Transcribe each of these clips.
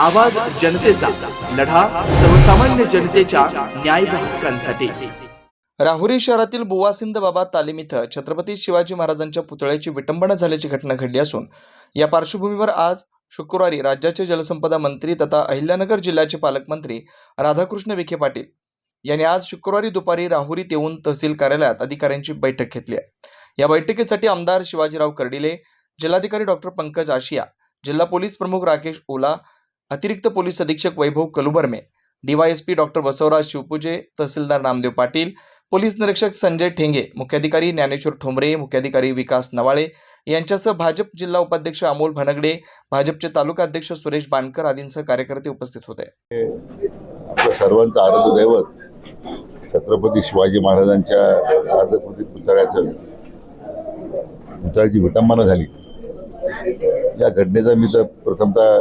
आवाज जनतेचा लढा सर्वसामान्य जनतेच्या न्याय हक्कांसाठी. राहुरी शहरातील बुवासिंद बाबा तालीम इथं छत्रपती शिवाजी महाराजांच्या पुतळ्याची विटंबना झाल्याची घटना घडली असून या पार्श्वभूमीवर आज शुक्रवारी राज्याचे जलसंपदा मंत्री तथा अहिल्यानगर जिल्ह्याचे पालकमंत्री राधाकृष्ण विखे पाटील यांनी आज शुक्रवारी दुपारी राहुरीत येऊन तहसील कार्यालयात अधिकाऱ्यांची बैठक घेतली आहे. या बैठकीसाठी आमदार शिवाजीराव कर्डिले जिल्हाधिकारी डॉक्टर पंकज आशिया जिल्हा पोलीस प्रमुख राकेश ओला अतिरिक्त पोलीस अधीक्षक Vaibhav Kalubarme DYSP doctor Basavaraj Shivpuje tahsildar Namdev Patil police निरीक्षक संजय ठेंगे मुख्याधिकारी ज्ञानेश्वर ठोंबरे मुख्याधिकारी विकास नवाळे यांच्यासह भाजप जिल्हा उपाध्यक्ष अमोल भनगडे भाजपचे तालुका अध्यक्ष सुरेश बानकर आदींसह कार्यकर्ते उपस्थित होते. सर्वांचं आराध्य दैवत छत्रपती शिवाजी महाराजांच्या आदरकृती पुतळ्याचं पुतळ्याची विटंबना झाली. या घटनेचा मी तर प्रथमतः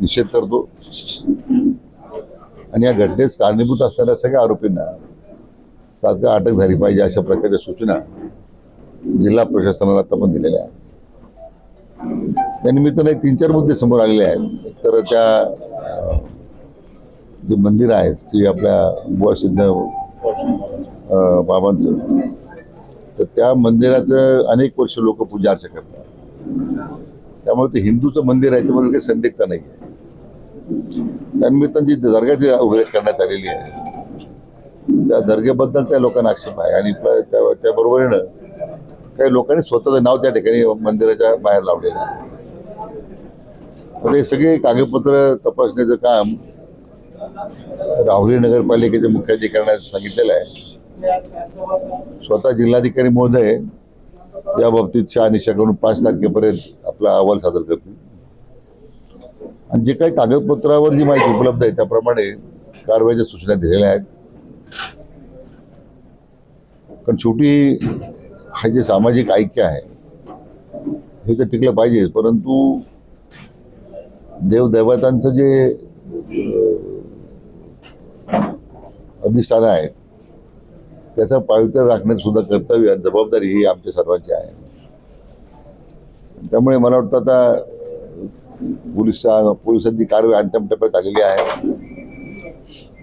निषेध करतो. आणि या घटनेस कारणीभूत असणाऱ्या सगळ्या आरोपींना तात्काळ अटक झाली पाहिजे अशा प्रकारच्या सूचना जिल्हा प्रशासनाला आता पण दिलेल्या आहेत. त्यानिमित्तानं एक तीन चार मुद्दे समोर आलेले आहेत. तर त्या जे मंदिर आहे ते आपल्या बुवा सिद्ध बाबांचं तर त्या मंदिराचं अनेक वर्ष लोक पूजा अर्चा करतात. त्यामुळे ते हिंदूचं मंदिर आहे त्यामुळे काही संदिग्धता नाही आहे. त्यानिमित्ताने जी दर्गाची उभे करण्यात आलेली आहे त्या दर्गेबद्दलच्या लोकांना आक्षेप आहे आणि त्या- त्याबरोबरीनं काही लोकांनी स्वतःचं नाव त्या ठिकाणी मंदिराच्या बाहेर लावलेलं आहे. तर हे सगळे कागदपत्र तपासण्याचं काम राहुरी नगरपालिकेच्या मुख्याधिकाऱ्यांना सांगितलेलं आहे. स्वतः जिल्हाधिकारी महोदय या बाबतीत शहानिशा करून पाच तारखेपर्यंत आपला अहवाल सादर करतील. आणि जे काही कागदपत्रावर जी माहिती उपलब्ध आहे त्याप्रमाणे कारवाईच्या सूचना दिलेल्या आहेत. कारण शेवटी हा जे सामाजिक ऐक्य आहे हे तर टिकलं पाहिजे परंतु देवदैवतांचं जे अधिष्ठान आहे त्याचं पावित्र्य राखण्याचं सुद्धा कर्तव्य आणि जबाबदारी ही आमच्या सर्वांची आहे. त्यामुळे मला वाटतं आता पोलिसा पोलिसांची कारवाई अंतिम टप्प्यात आलेली आहे.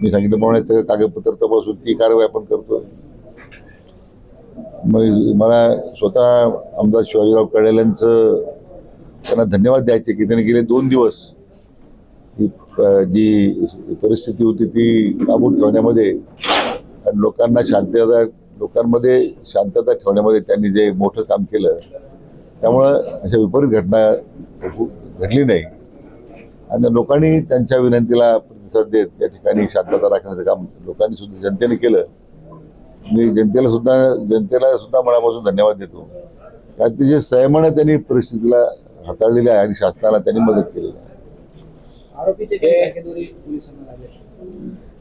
मी सांगितल्याप्रमाणे सगळं कागदपत्र तपासून ती कारवाई आपण करतो मग मला स्वतः आमदार शिवाजीराव कडेल्यांचं त्यांना धन्यवाद द्यायचे की त्यांनी गेले दोन दिवस ही जी परिस्थिती होती ती काबूत ठेवण्यामध्ये लोकांना शांतता लोकांमध्ये शांतता ठेवण्यामध्ये त्यांनी जे मोठं काम केलं त्यामुळं अशा विपरीत घटना घडली नाही. आणि लोकांनी त्यांच्या विनंतीला प्रतिसाद देत त्या ठिकाणी शांतता राखण्याचं काम लोकांनी सुद्धा जनतेने केलं. मी जनतेला सुद्धा जनतेला सुद्धा मनापासून धन्यवाद देतो. कारण अतिशय संयमानं त्यांनी परिस्थितीला हाताळलेली आहे आणि शासनाला त्यांनी मदत केलेली आहे.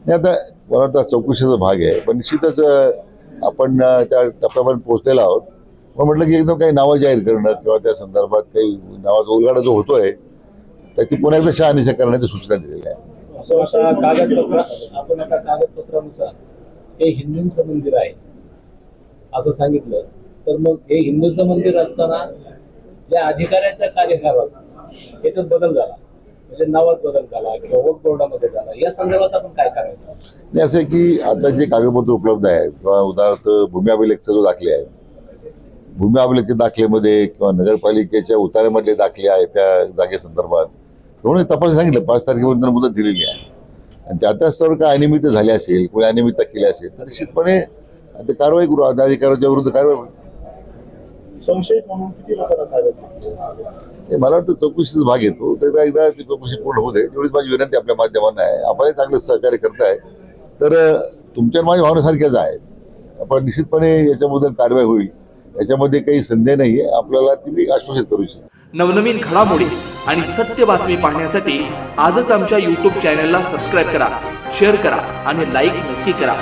नाही आता मला वाटतं चौकशीचा भाग आहे पण निश्चितच आपण त्या टप्प्यापर्यंत पोहोचलेलो आहोत. मग म्हटलं की एकदम काही नावं जाहीर करणं किंवा त्या संदर्भात काही नावाचा उलगाडा जो होतोय त्याची पुन्हा एकदा शहानिशा करण्याची सूचना दिलेल्या आहे. असं आता कागदपत्र आपण आता कागदपत्रानुसार हे हिंदूंचं मंदिर आहे असं सांगितलं. तर मग हे हिंदूंचं मंदिर असताना ज्या अधिकाऱ्याच्या कार्यकाळात याच्यात बदल झाला. म्हणजे नावात बदल झाला किंवा वक बोर्डामध्ये झाला. या संदर्भात आपण काय करायचं? असं आहे की आता जे कागदपत्र उपलब्ध आहेत किंवा उदाहरणार्थ भूमी अभिलेखचा जो दाखले आहे भूमी अभिलेख दाखलेमध्ये किंवा नगरपालिकेच्या उतार्यामधले दाखले आहेत त्या जागेसंदर्भात म्हणून तपास सांगितलं पाच तारखेपर्यंत मुदत दिलेली आहे. आणि त्या त्या स्तरावर काय अनियमित झाले असेल कोणी अनियमितता केली असेल तर निश्चितपणे ते कारवाई करू आता अधिकाऱ्याच्या विरुद्ध कारवाई संशयित म्हणून किती लोकांना ताब्यात हे मला वाटतं चौकशीचा भाग येतो. तर एकदा ती चौकशी पूर्ण होऊ दे. एवढीच माझी विनंती आपल्या माध्यमांना आहे. आपणही चांगलं सहकार्य करताय तर तुमच्या आणि माझ्या भावनेसारख्याच आहेत. आपण निश्चितपणे याच्याबद्दल कारवाई होईल. याच्यामध्ये काही संदेह नाही आहे आपल्याला ती मी आश्वासित करू इच्छितो नवनवीन घडामोडी आणि सत्य बातमी पाहण्यासाठी आजच आमच्या यूट्यूब चॅनलला सबस्क्राईब करा शेअर करा आणि लाईक नक्की करा.